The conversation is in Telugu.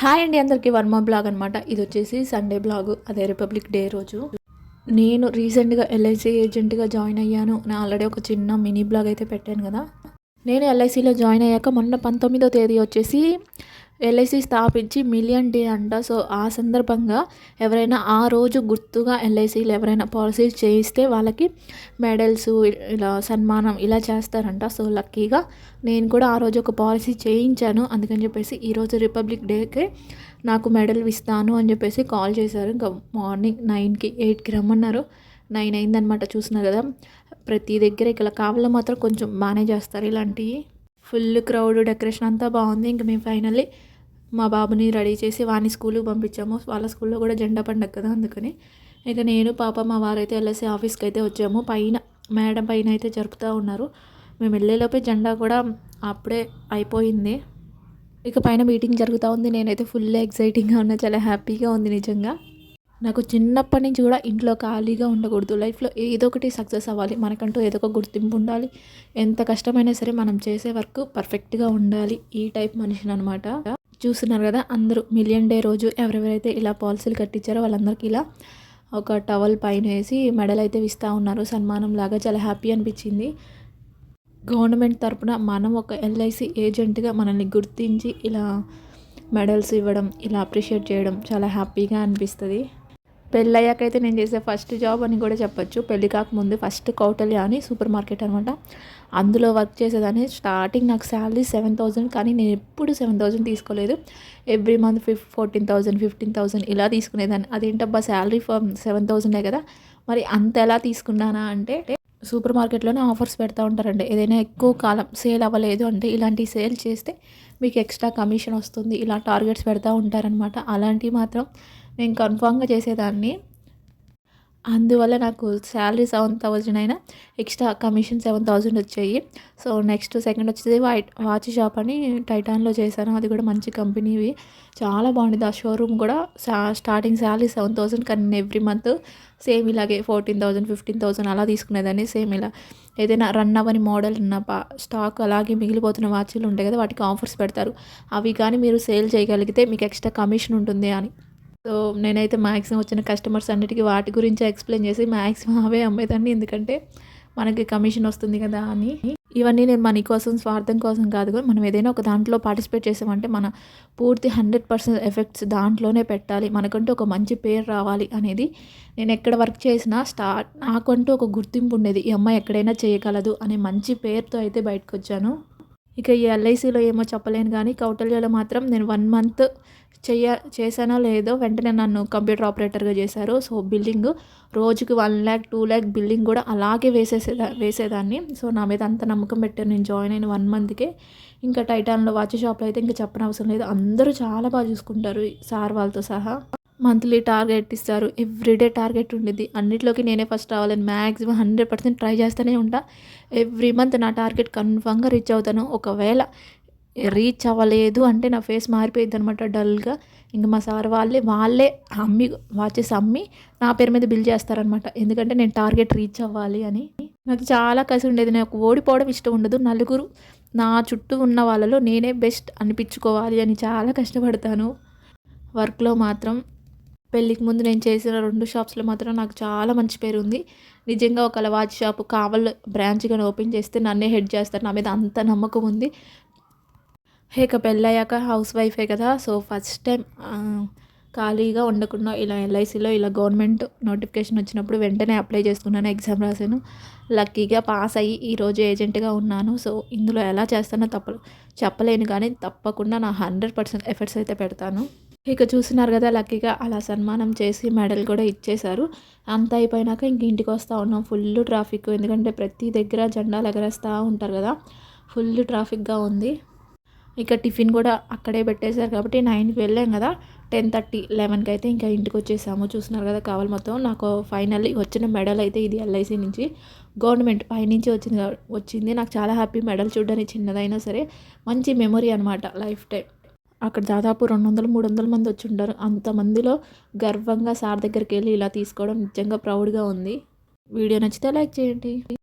హాయ్ అండి అందరికీ వర్మ బ్లాగ్ అనమాట ఇది వచ్చేసి సండే బ్లాగ్ అదే రిపబ్లిక్ డే రోజు. నేను రీసెంట్గా ఎల్ఐసి ఏజెంట్గా జాయిన్ అయ్యాను. నేను ఆల్రెడీ ఒక చిన్న మినీ బ్లాగ్ అయితే పెట్టాను కదా. నేను ఎల్ఐసిలో జాయిన్ అయ్యాక మొన్న పంతొమ్మిదో తేదీ వచ్చేసి ఎల్ఐసి స్థాపించి మిలియన్ డే అంట. సో ఆ సందర్భంగా ఎవరైనా ఆ రోజు గుర్తుగా ఎల్ఐసీలు ఎవరైనా పాలసీస్ చేయిస్తే వాళ్ళకి మెడల్స్ ఇలా సన్మానం ఇలా చేస్తారంట. సో లక్కీగా నేను కూడా ఆ రోజు ఒక పాలసీ చేయించాను. అందుకని చెప్పేసి ఈరోజు రిపబ్లిక్ డేకి నాకు మెడల్ ఇస్తాను అని చెప్పేసి కాల్ చేశారు. ఇంకా మార్నింగ్ నైన్కి ఎయిట్కి రమ్మన్నారు. నైన్ అయిందనమాట చూసినారు కదా. ప్రతి దగ్గర ఇక్కడ కావాలో మాత్రం కొంచెం బాగానే చేస్తారు ఇలాంటివి ఫుల్ క్రౌడ్ డెకరేషన్ అంతా బాగుంది. ఇంక మేము ఫైనల్లీ మా బాబుని రెడీ చేసి వాని స్కూల్కి పంపించాము. వాళ్ళ స్కూల్లో కూడా జెండా పండగ కదా అందుకని. ఇక నేను పాప మా వారైతే ఎల్ఎస్సి ఆఫీస్కి అయితే వచ్చాము. పైన మేడం పైన అయితే జరుపుతూ ఉన్నారు. మేము వెళ్ళేలోపే జెండా కూడా అప్పుడే అయిపోయింది. ఇక పైన మీటింగ్ జరుగుతూ ఉంది. నేనైతే ఫుల్ ఎగ్జైటింగ్గా ఉన్నా. చాలా హ్యాపీగా ఉంది నిజంగా. నాకు చిన్నప్పటి నుంచి కూడా ఇంట్లో ఖాళీగా ఉండకూడదు. లైఫ్లో ఏదో ఒకటి సక్సెస్ అవ్వాలి. మనకంటూ ఏదో ఒక గుర్తింపు ఉండాలి. ఎంత కష్టమైనా సరే మనం చేసే వర్క్ పర్ఫెక్ట్గా ఉండాలి. ఈ టైప్ మనిషిని అనమాట చూస్తున్నారు కదా అందరూ మిలియన్ డే రోజు ఎవరెవరైతే ఇలా పాలసీలు కట్టించారో వాళ్ళందరికీ ఇలా ఒక టవల్ పైన వేసి మెడల్ అయితే ఇస్తూ ఉన్నారు. సన్మానం లాగా చాలా హ్యాపీ అనిపించింది. గవర్నమెంట్ తరపున మనం ఒక ఎల్ఐసి ఏజెంట్గా మనల్ని గుర్తించి ఇలా మెడల్స్ ఇవ్వడం ఇలా అప్రిషియేట్ చేయడం చాలా హ్యాపీగా అనిపిస్తుంది. పెళ్ళయ్యాకైతే నేను చేసే ఫస్ట్ జాబ్ అని కూడా చెప్పొచ్చు. పెళ్ళి కాకముందు ఫస్ట్ కౌటల్య అని సూపర్ మార్కెట్ అనమాట అందులో వర్క్ చేసేదాన్ని. స్టార్టింగ్ నాకు శాలరీ సెవెన్ థౌజండ్ కానీ నేను ఎప్పుడు సెవెన్ థౌజండ్ తీసుకోలేదు. Every month fif fourteen thousand fifteen thousand ఇలా తీసుకునేదాన్ని. అదేంటబ్బా శాలరీ సెవెన్ థౌజండే కదా. మరి అంత ఎలా తీసుకున్నానా అంటే సూపర్ మార్కెట్లోనే ఆఫర్స్ పెడతా ఉంటారండి. ఏదైనా ఎక్కువ కాలం సేల్ అవ్వలేదు అంటే ఇలాంటి సేల్ చేస్తే మీకు ఎక్స్ట్రా కమిషన్ వస్తుంది. ఇలా టార్గెట్స్ పెడతా ఉంటారనమాట అలాంటివి మాత్రం నేను కన్ఫామ్గా చేసేదాన్ని. అందువల్ల నాకు శాలరీ సెవెన్ థౌజండ్ అయినా ఎక్స్ట్రా కమిషన్ సెవెన్ థౌజండ్ వచ్చాయి. సో నెక్స్ట్ సెకండ్ వచ్చేది వైట్ వాచ్ షాప్ అని టైటాన్లో చేశాను. అది కూడా మంచి కంపెనీవి. చాలా బాగుంది ఆ షోరూమ్ కూడా స్టార్టింగ్ శాలరీ సెవెన్ థౌసండ్ కానీ ఎవ్రీ మంత్ సేమ్ ఇలాగే ఫోర్టీన్ థౌజండ్ ఫిఫ్టీన్ థౌజండ్ అలా తీసుకునేదాన్ని. సేమ్ ఇలా. ఏదైనా రన్ అవ్వని మోడల్ ఉన్న స్టాక్ అలాగే మిగిలిపోతున్న వాచ్లు ఉంటాయి కదా వాటికి ఆఫర్స్ పెడతారు. అవి కానీ మీరు సేల్ చేయగలిగితే మీకు ఎక్స్ట్రా కమిషన్ ఉంటుంది అని. సో నేనైతే మ్యాక్సిమం వచ్చిన కస్టమర్స్ అన్నిటికీ వాటి గురించి ఎక్స్ప్లెయిన్ చేసి మ్యాక్సిమం అవే అమ్మేదాన్ని. ఎందుకంటే మనకి కమిషన్ వస్తుంది కదా అని. ఇవన్నీ నేను మనీ కోసం స్వార్థం కోసం కాదు కానీ మనం ఏదైనా ఒక దాంట్లో పార్టిసిపేట్ చేసామంటే మన పూర్తి హండ్రెడ్ పర్సెంట్ ఎఫెక్ట్స్ దాంట్లోనే పెట్టాలి. మనకంటూ ఒక మంచి పేరు రావాలి అనేది నేను ఎక్కడ వర్క్ చేసినా స్టార్ట్ నాకంటూ ఒక గుర్తింపు ఉండేది. ఈ అమ్మాయి ఎక్కడైనా చేయగలదు అనే మంచి పేరుతో అయితే బయటకు వచ్చాను. ఇక ఈ ఎల్ఐసిలో ఏమో చెప్పలేను కానీ కౌటల్యలో మాత్రం నేను వన్ మంత్ చెయ్య చేశానో లేదో వెంటనే నన్ను కంప్యూటర్ ఆపరేటర్గా చేశారు. సో బిల్డింగ్ రోజుకి one lakh two lakh building కూడా అలాగే వేసేసేదా వేసేదాన్ని. సో నా మీద అంత నమ్మకం పెట్టాను. నేను జాయిన్ అయిన వన్ మంత్కే. ఇంకా టైటాన్లో వాచ్ షాప్లో అయితే ఇంకా చెప్పనవసరం లేదు. అందరూ చాలా బాగా చూసుకుంటారు సార్ వాళ్ళతో సహా. మంత్లీ టార్గెట్ ఇస్తారు. ఎవ్రీడే టార్గెట్ ఉండేది. అన్నిట్లోకి నేనే ఫస్ట్ రావాలని మ్యాక్సిమం హండ్రెడ్ పర్సెంట్ ట్రై చేస్తూనే ఉంటా. ఎవ్రీ మంత్ నా టార్గెట్ కన్ఫామ్గా రీచ్ అవుతాను. ఒకవేళ రీచ్ అవ్వలేదు అంటే నా ఫేస్ మారిపోయింది అనమాట డల్గా ఇంకా మా సార్ వాళ్ళే వాళ్ళే అమ్మి వాచెస్ అమ్మి నా పేరు మీద బిల్ చేస్తారనమాట ఎందుకంటే నేను టార్గెట్ రీచ్ అవ్వాలి అని. నాకు చాలా కసి ఉండేది. నాకు ఓడిపోవడం ఇష్టం ఉండదు. నలుగురు నా చుట్టూ ఉన్న వాళ్ళలో నేనే బెస్ట్ అనిపించుకోవాలి అని చాలా కష్టపడతాను. వర్క్లో మాత్రం పెళ్ళికి ముందు నేను చేసిన రెండు షాప్స్లో మాత్రం నాకు చాలా మంచి పేరు ఉంది. నిజంగా ఒకవేళ వాచ్ షాప్ కావల్ బ్రాంచ్ కానీ ఓపెన్ చేస్తే నన్నే హెడ్ చేస్తారు. నా మీద అంత నమ్మకం ఉంది. ఇక పెళ్ళయ్యాక హౌస్ వైఫే కదా. సో ఫస్ట్ టైం ఖాళీగా ఉండకుండా ఇలా ఎల్ఐసిలో ఇలా గవర్నమెంట్ నోటిఫికేషన్ వచ్చినప్పుడు వెంటనే అప్లై చేసుకున్నాను ఎగ్జామ్ రాశాను. లక్కీగా పాస్ అయ్యి ఈరోజు ఏజెంట్గా ఉన్నాను. సో ఇందులో ఎలా చేస్తానో తప్ప చెప్పలేను కానీ తప్పకుండా నా హండ్రెడ్ పర్సెంట్ ఎఫర్ట్స్ అయితే పెడతాను. ఇక చూసినారు కదా లక్కీగా అలా సన్మానం చేసి మెడల్ కూడా ఇచ్చేశారు. అంత అయిపోయినాక ఇంక ఇంటికి వస్తూ ఉన్నాం. Full traffic. ఎందుకంటే ప్రతి దగ్గర జెండాలు ఎగరేస్తూ ఉంటారు కదా. ఫుల్ ట్రాఫిక్గా ఉంది. ఇక టిఫిన్ కూడా అక్కడే పెట్టేశారు కాబట్టి నైన్కి వెళ్ళాం కదా టెన్ థర్టీ లెవెన్కి అయితే ఇంకా ఇంటికి వచ్చేసాము. చూస్తున్నారు కదా కావాలి మొత్తం. నాకు ఫైనల్లీ వచ్చిన మెడల్ అయితే ఇది ఎల్ఐసి నుంచి. గవర్నమెంట్ పైనుంచి వచ్చింది వచ్చింది. నాకు చాలా హ్యాపీ మెడల్ చూడడానికి చిన్నదైనా సరే మంచి మెమొరీ అనమాట లైఫ్ టైం. అక్కడ దాదాపు రెండు వందలు మూడు వందల మంది వచ్చి ఉంటారు. అంతమందిలో గర్వంగా సార్ దగ్గరికి వెళ్ళి ఇలా తీసుకోవడం నిజంగా ప్రౌడ్గా ఉంది. వీడియో నచ్చితే లైక్ చేయండి.